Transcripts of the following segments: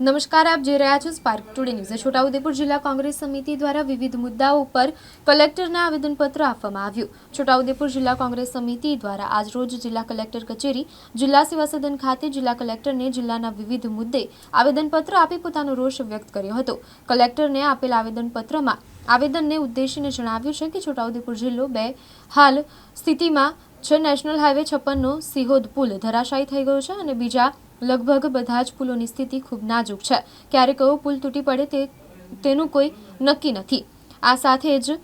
નમસ્કાર, આપ જોઈ રહ્યા છો સ્પાર્ક ટુડે ન્યૂઝ છોટાઉદેપુર જિલ્લા કોંગ્રેસ સમિતિ દ્વારા વિવિધ મુદ્દાઓ પર કલેક્ટરને આવેદનપત્ર આપવામાં આવ્યું. છોટાઉદેપુર જિલ્લા કોંગ્રેસ સમિતિ દ્વારા આજરોજ જિલ્લા કલેક્ટર કચેરી, જિલ્લા સેવા સદન ખાતે જિલ્લા કલેક્ટરને જિલ્લાના વિવિધ મુદ્દે આવેદનપત્ર આપી પોતાનો રોષ વ્યક્ત કર્યો હતો. કલેક્ટરને આપેલ આવેદનપત્રમાં આવેદનને ઉદ્દેશીને જણાવ્યું છે કે છોટાઉદેપુર જિલ્લો બે હાલ સ્થિતિમાં છે. નેશનલ હાઈવે છપ્પનનો સિહોદ પુલ ધરાશાયી થઈ ગયો છે અને બીજા લગભગ બધા જ પુલોની સ્થિતિ ખૂબ નાજુક છે. ક્યારે કયો પુલ તૂટી પડે તે તેનું કોઈ નક્કી નથી. આ સાથે જ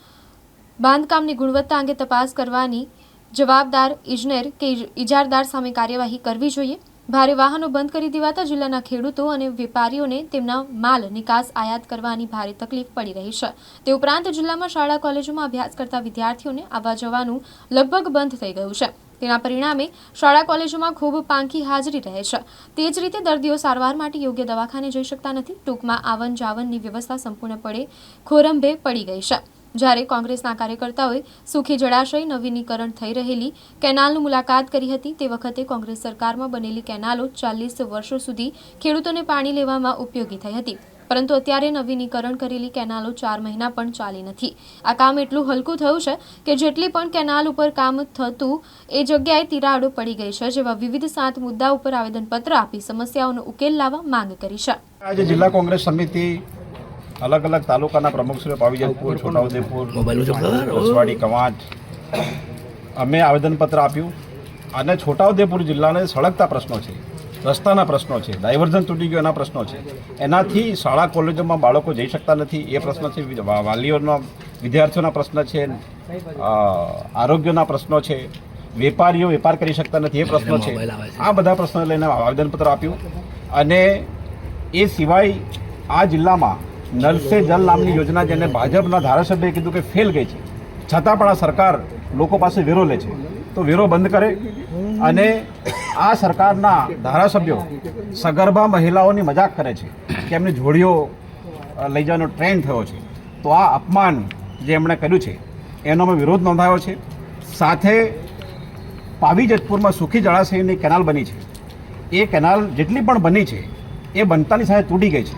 બાંધકામની ગુણવત્તા અંગે તપાસ કરવાની જવાબદાર ઇજનેર કે ઇજારદાર સામે કાર્યવાહી કરવી જોઈએ. ભારે વાહનો બંધ કરી દેવાતા જિલ્લાના ખેડૂતો અને વેપારીઓને તેમના માલ નિકાસ આયાત કરવાની ભારે તકલીફ પડી રહી છે. તે ઉપરાંત જિલ્લામાં શાળા, કોલેજોમાં અભ્યાસ કરતા વિદ્યાર્થીઓને આવવા જવાનું લગભગ બંધ થઈ ગયું છે. તેના પરિણામે શાળા કોલેજોમાં ખૂબ પાંખી હાજરી રહે છે. તે જ રીતે દર્દીઓ સારવાર માટે યોગ્ય દવાખાને જઈ શકતા નથી. ટૂંકમાં આવન જાવનની વ્યવસ્થા સંપૂર્ણપણે ખોરંભે પડી ગઈ છે. જ્યારે કોંગ્રેસના કાર્યકર્તાઓએ સુખી જળાશય નવીનીકરણ થઈ રહેલી કેનાલની મુલાકાત કરી હતી, તે વખતે કોંગ્રેસ સરકારમાં બનેલી કેનાલો ચાલીસ વર્ષો સુધી ખેડૂતોને પાણી લેવામાં ઉપયોગી થઈ હતી. પરંતુ અત્યારે નવીનીકરણ કરેલી કેનાલો ચાર મહિના પણ ચાલી નથી. આ કામ એટલું હલકું થયું છે કે જેટલી પણ કેનાલ ઉપર કામ થતું એ જગ્યાએ તિરાડો પડી ગઈ છે જેવા વિવિધ સાત મુદ્દા ઉપર આવેદનપત્ર આપી સમસ્યાઓનો ઉકેલ લાવવા માંગ કરી છે. આજે જિલ્લા કોંગ્રેસ સમિતિ અલગ અલગ તાલુકાના પ્રમુખશ્રીઓ પાવીજતપુર છોટાઉદેપુર રસવાડી કવાંટ અમે આવેદનપત્ર આપ્યું. અને છોટાઉદેપુર જિલ્લાને સળગતા પ્રશ્નો છે. રસ્તાના પ્રશ્નો છે ડાયવર્ઝન તૂટી ગયો એના પ્રશ્નો છે. એનાથી શાળા કોલેજોમાં બાળકો જઈ શકતા નથી એ પ્રશ્ન છે. વાલીઓના વિદ્યાર્થીઓના પ્રશ્ન છે. આરોગ્યના પ્રશ્નો છે. વેપારીઓ વેપાર કરી શકતા નથી એ પ્રશ્નો છે. આ બધા પ્રશ્નો લઈને આવેદનપત્ર આપ્યું. અને એ સિવાય આ જિલ્લામાં નલ સે જલ નામની યોજના જેને ભાજપના ધારાસભ્યએ કીધું કે ફેલ ગઈ છે. છતાં પણ આ સરકાર લોકો પાસે વેરો લે છે. તો વેરો બંધ કરે અને આ સરકારના ધારાસભ્યો સગર્ભા મહિલાઓની મજાક કરે છે કે એમની જોડીઓ લઈ જવાનો ટ્રેન્ડ થયો છે. તો આ અપમાન જે એમણે કર્યું છે, એનો અમે વિરોધ નોંધાયો છે. સાથે પાવી જતપુરમાં સુખી જળાશયની કેનાલ બની છે. એ કેનાલ જેટલી પણ બની છે, એ બનતાની સાથે તૂટી ગઈ છે.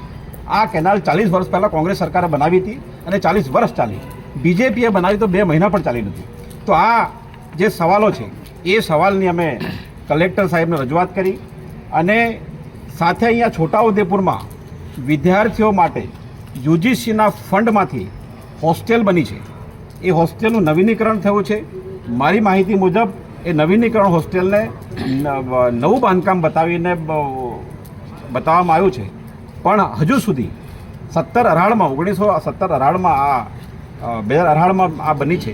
આ કેનાલ ચાલીસ વર્ષ પહેલાં કોંગ્રેસ સરકારે બનાવી હતી અને ચાલીસ વર્ષ ચાલી. બીજેપીએ બનાવી તો બે મહિના પણ ચાલી નથી. તો આ જે સવાલો છે, એ સવાલની અમે કલેક્ટર સાહેબને રજૂઆત કરી અને સાથે અહીંયા છોટાઉદેપુરમાં વિદ્યાર્થીઓ માટે યુજીસીના ફંડમાંથી હોસ્ટેલ બની છે. એ હોસ્ટેલનું નવીનીકરણ થયું છે. મારી માહિતી મુજબ એ નવીનીકરણ હોસ્ટેલને નવું બાંધકામ બતાવીને બતાવવામાં આવ્યું છે. પણ હજુ સુધી સત્તર અઢારમાં, ઓગણીસો સત્તર અઢારમાં આ બે હજાર આ બની છે.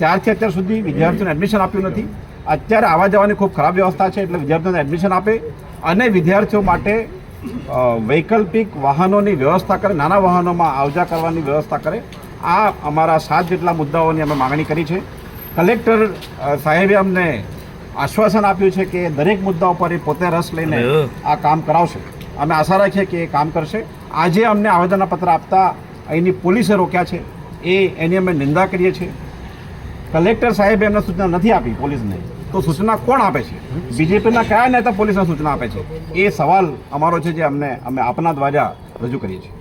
ત્યારથી અત્યાર સુધી વિદ્યાર્થીઓને એડમિશન આપ્યું નથી. અત્યારે આવવા જવાની ખૂબ ખરાબ વ્યવસ્થા છે એટલે વિદ્યાર્થીઓને એડમિશન આપે અને વિદ્યાર્થીઓ માટે વૈકલ્પિક વાહનોની વ્યવસ્થા કરે નાના વાહનોમાં આવજા કરવાની વ્યવસ્થા કરે. આ અમારા સાત જેટલા મુદ્દાઓની અમે માગણી કરી છે. કલેક્ટર સાહેબે અમને આશ્વાસન આપ્યું છે કે દરેક મુદ્દા ઉપર એ પોતે રસ લઈને આ કામ કરાવશે. અમે આશા રાખીએ કે એ કામ કરશે. આજે અમને આવેદનપત્ર આપતા અહીંની પોલીસે રોક્યા છે. એ એની અમે નિંદા કરીએ છીએ. કલેક્ટર સાહેબે એમને સૂચના નથી આપી પોલીસને. તો સૂચના કોણ આપે છે? બીજેપીના કયા નેતા પોલીસને સૂચના આપે છે? એ સવાલ અમારો છે જે અમને અમે આપના દ્વારા રજૂ કરીએ છીએ.